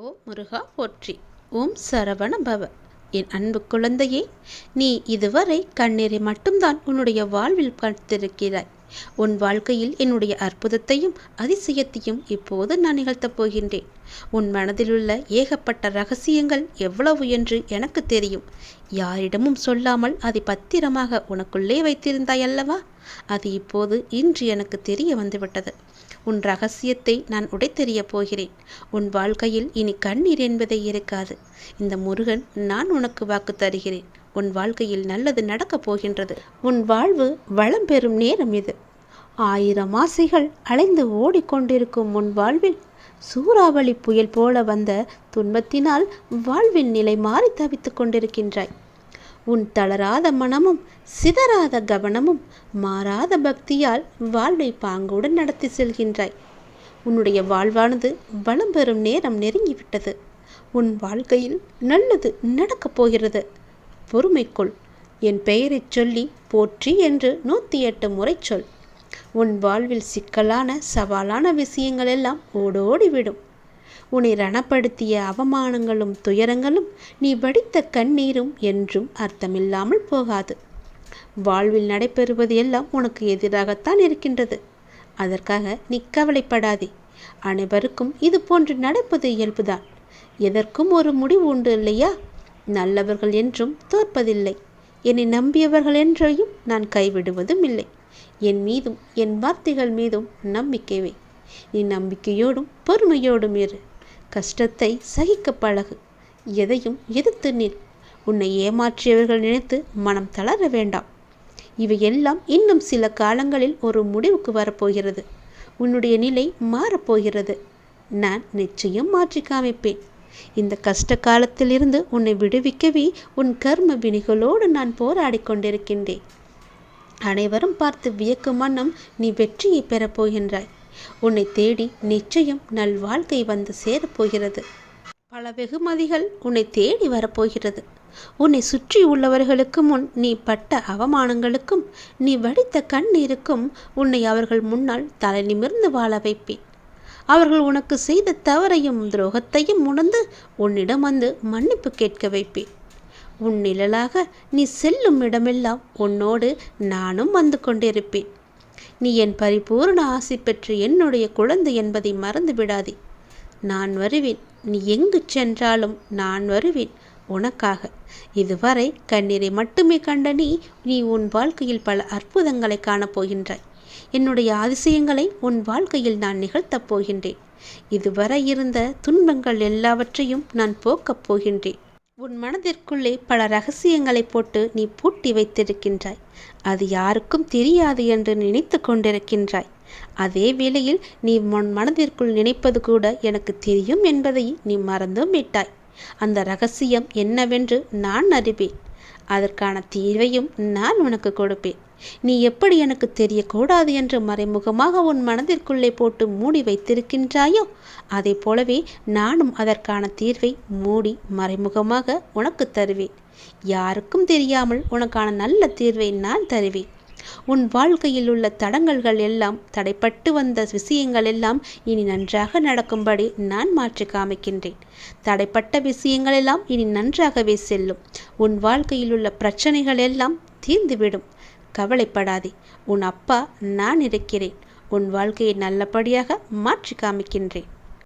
ஓ முருகா போற்றி. ஓம் சரவண பவ என் அன்பு குழந்தையே நீ இதுவரை கண்ணீரை மட்டும்தான் உன்னுடைய வாழ்வில் பார்த்திருக்கிறாய். உன் வாழ்க்கையில் என்னுடைய அற்புதத்தையும் அதிசயத்தையும் இப்போது நான் நிகழ்த்தப் போகின்றேன். உன் மனதிலுள்ள ஏகப்பட்ட ரகசியங்கள் எவ்வளவு என்று எனக்கு தெரியும். யாரிடமும் சொல்லாமல் அதை பத்திரமாக உனக்குள்ளே வைத்திருந்தாய் அல்லவா? அது இப்போது இன்று எனக்கு தெரிய வந்துவிட்டது. உன் ரகசியத்தை நான் உடைத்தெறியப் போகிறேன். உன் வாழ்க்கையில் இனி கண்ணீர் என்பதே இருக்காது. இந்த முருகன் நான் உனக்கு வாக்கு தருகிறேன். உன் வாழ்க்கையில் நல்லது நடக்கப் போகின்றது. உன் வாழ்வு வளம் பெறும் நேரம் இது. ஆயிரம் ஆசைகள் அலைந்து ஓடிக்கொண்டிருக்கும் முன் வாழ்வில் சூறாவளி புயல் போல வந்த துன்பத்தினால் வாழ்வின் நிலை மாறி தவித்துக் கொண்டிருக்கின்றாய். உன் தளராத மனமும் சிதறாத கவனமும் மாறாத பக்தியால் வாழ்வை பாங்குடன் நடத்தி செல்கின்றாய். உன்னுடைய வாழ்வானது வளம் பெறும் நேரம் நெருங்கிவிட்டது. உன் வாழ்க்கையில் நல்லது நடக்கப் போகிறது. பொறுமைக்குள் என் பெயரைச் சொல்லி போற்றி என்று நூற்றி எட்டு முறை சொல். உன் வாழ்வில் சிக்கலான சவாலான விஷயங்கள் எல்லாம் ஓடோடிவிடும். உன்னை ரணப்படுத்திய அவமானங்களும் துயரங்களும் நீ வடித்த கண்ணீரும் என்றும் அர்த்தமில்லாமல் போகாது. வாழ்வில் நடைபெறுவது எல்லாம் உனக்கு எதிராகத்தான் இருக்கின்றது. அதற்காக நீ கவலைப்படாதே. அனைவருக்கும் இது போன்று நடப்பது இயல்புதான். எதற்கும் ஒரு முடிவு உண்டு இல்லையா? நல்லவர்கள் என்றும் தோற்பதில்லை. என்னை நம்பியவர்கள் என்றையும் நான் கைவிடுவதும் இல்லை. என் மீதும் என் வார்த்தைகள் மீதும் நம்பிக்கை வை. நீ நம்பிக்கையோடும் பொறுமையோடும் இரு. கஷ்டத்தை சகிக்க பழகு. எதையும் எதிர்த்து நில். உன்னை ஏமாற்றியவர்கள் நினைத்து மனம் தளர வேண்டாம். இவையெல்லாம் இன்னும் சில காலங்களில் ஒரு முடிவுக்கு வரப்போகிறது. உன்னுடைய நிலை மாறப்போகிறது. நான் நிச்சயம் மாற்றி காமிப்பேன். இந்த கஷ்ட காலத்திலிருந்து உன்னை விடுவிக்கவே உன் கர்ம வினிகளோடு நான் போராடி கொண்டிருக்கின்றேன். அனைவரும் பார்த்து வியக்கும் வண்ணம் நீ வெற்றியை பெறப் போகின்றாய். உன்னை தேடி நிச்சயம் நல் வாழ்க்கை வந்து சேரப்போகிறது பல வெகுமதிகள் உன்னை தேடி வரப்போகிறது உன்னை சுற்றி உள்ளவர்களுக்கு முன் நீ பட்ட அவமானங்களுக்கும் நீ வடித்த கண்ணீருக்கும் உன்னை அவர்கள் முன்னால் தலை நிமிர்ந்து வாழ வைப்பேன். அவர்கள் உனக்கு செய்த தவறையும் துரோகத்தையும் உணர்ந்து உன்னிடம் வந்து மன்னிப்பு கேட்க வைப்பேன். உன் நிழலாக நீ செல்லும் இடமெல்லாம் உன்னோடு நானும் வந்து கொண்டிருப்பேன். நீ என் பரிபூர்ண ஆசை பெற்று என்னுடைய குழந்தை என்பதை மறந்து விடாதே. நான் வருவேன். நீ எங்கு சென்றாலும் நான் வருவேன் உனக்காக. இதுவரை கண்ணீரை மட்டுமே கண்ட நீ நீ உன் வாழ்க்கையில் பல அற்புதங்களை காணப்போகின்றாய் என்னுடைய அதிசயங்களை உன் வாழ்க்கையில் நான் நிகழ்த்தப் போகின்றேன். இதுவரை இருந்த துன்பங்கள் எல்லாவற்றையும் நான் போக்கப் போகின்றேன். உன் மனதிற்குள்ளே பல ரகசியங்களை போட்டு நீ பூட்டி வைத்திருக்கின்றாய். அது யாருக்கும் தெரியாது என்று நினைத்து கொண்டிருக்கின்றாய். அதே வேளையில் நீ உன் மனதிற்குள் நினைப்பது கூட எனக்கு தெரியும் என்பதை நீ மறந்தும் விட்டாய். அந்த ரகசியம் என்னவென்று நான் அறிவேன். அதற்கான தீர்வையும் நான் உனக்கு கொடுப்பேன். நீ எப்படி எனக்கு தெரியக்கூடாது என்று மறைமுகமாக உன் மனதிற்குள்ளே போட்டு மூடி வைத்திருக்கின்றாயோ? அதை போலவே நானும் அதற்கான தீர்வை மூடி மறைமுகமாக உனக்கு தருவேன். யாருக்கும் தெரியாமல் உனக்கான நல்ல தீர்வை நான் தருவேன். உன் வாழ்க்கையில் உள்ள தடங்கல்கள் எல்லாம் தடைப்பட்டு வந்த விஷயங்கள் எல்லாம் இனி நன்றாக நடக்கும்படி நான் மாற்றி காமிக்கின்றேன். தடைப்பட்ட விஷயங்கள் எல்லாம் இனி நன்றாகவே செல்லும். உன் வாழ்க்கையில் உள்ள பிரச்சனைகள் எல்லாம் தீர்ந்துவிடும். கவலைப்படாதே. உன் அப்பா நான் இருக்கிறேன். உன் வாழ்க்கையை நல்லபடியாக மாற்றி காமிக்கின்றேன்.